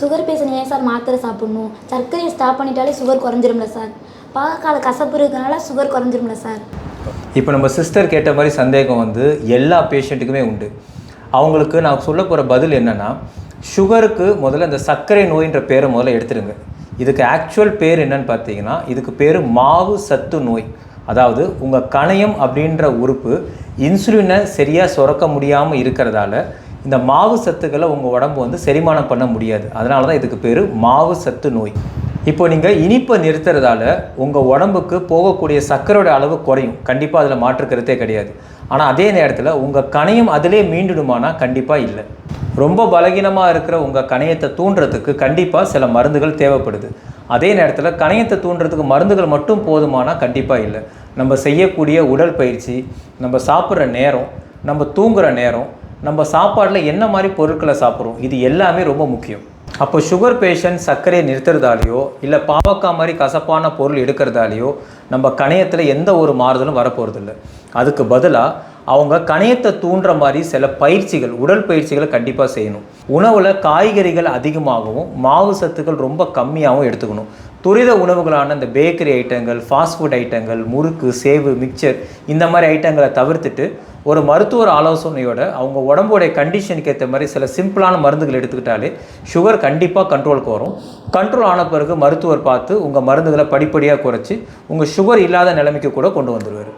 Sugar patient ஏன் sir மாத்திரை சாப்பிட்ணும்? சர்க்கரையை ஸ்டாப் பண்ணிட்டாலே சுகர் குறைஞ்சிரும்ல சார். பாகக்கால கசப்பு இருக்கிறனால சுகர் குறைஞ்சிரும்ல சார். இப்போ நம்ம சிஸ்டர் கேட்ட மாதிரி சந்தேகம் வந்து எல்லா பேஷண்ட்டுக்குமே உண்டு. அவங்களுக்கு நான் சொல்ல போகிற பதில் என்னென்னா சுகருக்கு முதல்ல இந்த சர்க்கரை நோயின்ற பேரை முதல்ல எடுத்துடுங்க. இதுக்கு ஆக்சுவல் பேர் என்னன்னு பார்த்தீங்கன்னா இதுக்கு பேர் மாவு சத்து நோய். அதாவது உங்கள் கணையம் அப்படின்ற உறுப்பு இன்சுலினை சரியாக சுரக்க முடியாமல் இருக்கிறதால இந்த மாவு சத்துக்களை உங்கள் உடம்பு வந்து செரிமானம் பண்ண முடியாது. அதனால தான் இதுக்கு பேர் மாவு சத்து நோய். இப்போ நீங்கள் இனிப்பை நிறுத்துறதால உங்கள் உடம்புக்கு போகக்கூடிய சர்க்கரையோட அளவு குறையும். கண்டிப்பாக அதில் மாற்றுக்கிறதே கிடையாது. ஆனால் அதே நேரத்தில் உங்கள் கணையம் அதிலே மீண்டுடுமானா கண்டிப்பாக இல்லை. ரொம்ப பலகீனமாக இருக்கிற உங்கள் கணையத்தை தூண்டுறதுக்கு கண்டிப்பாக சில மருந்துகள் தேவைப்படுது. அதே நேரத்தில் கணையத்தை தூண்டுறதுக்கு மருந்துகள் மட்டும் போதுமானா கண்டிப்பாக இல்லை. நம்ம செய்யக்கூடிய உடல் பயிற்சி நம்ம சாப்பிட்ற நேரம் நம்ம தூங்குகிற நேரம் நம்ம சாப்பாடில் என்ன மாதிரி பொருட்களை சாப்பிட்றோம்? இது எல்லாமே ரொம்ப முக்கியம். அப்போ சுகர் பேஷண்ட் சர்க்கரையை நிறுத்துறதாலேயோ இல்லை பாவக்காய் மாதிரி கசப்பான பொருள் எடுக்கிறதாலேயோ நம்ம கணையத்தில் எந்த ஒரு மாறுதலும் வரப்போகிறதில்ல அதுக்கு பதிலாக அவங்க கணையத்தை தூண்டுற மாதிரி சில பயிற்சிகள் உடல் பயிற்சிகளை கண்டிப்பாக செய்யணும். உணவில் காய்கறிகள் அதிகமாகவும் மாவு சத்துக்கள் ரொம்ப கம்மியாகவும் எடுத்துக்கணும். துரித உணவுகளான இந்த பேக்கரி ஐட்டங்கள் ஃபாஸ்ட் ஃபுட் ஐட்டங்கள் முறுக்கு சேவு மிக்சர் இந்த மாதிரி ஐட்டங்களை தவிர்த்துட்டு ஒரு மருத்துவர் ஆலோசனையோட அவங்க உடம்போடைய கண்டிஷனுக்கு ஏற்ற மாதிரி சில சிம்பிளான மருந்துகள் எடுத்துக்கிட்டாலே சுகர் கண்டிப்பாக கண்ட்ரோலுக்கு வரும். கண்ட்ரோல் ஆன பிறகு மருத்துவர் பார்த்து உங்கள் மருந்துகளை படிப்படியாக குறைச்சி உங்கள் சுகர் இல்லாத நிலைமைக்கு கூட கொண்டு வந்துடுவார்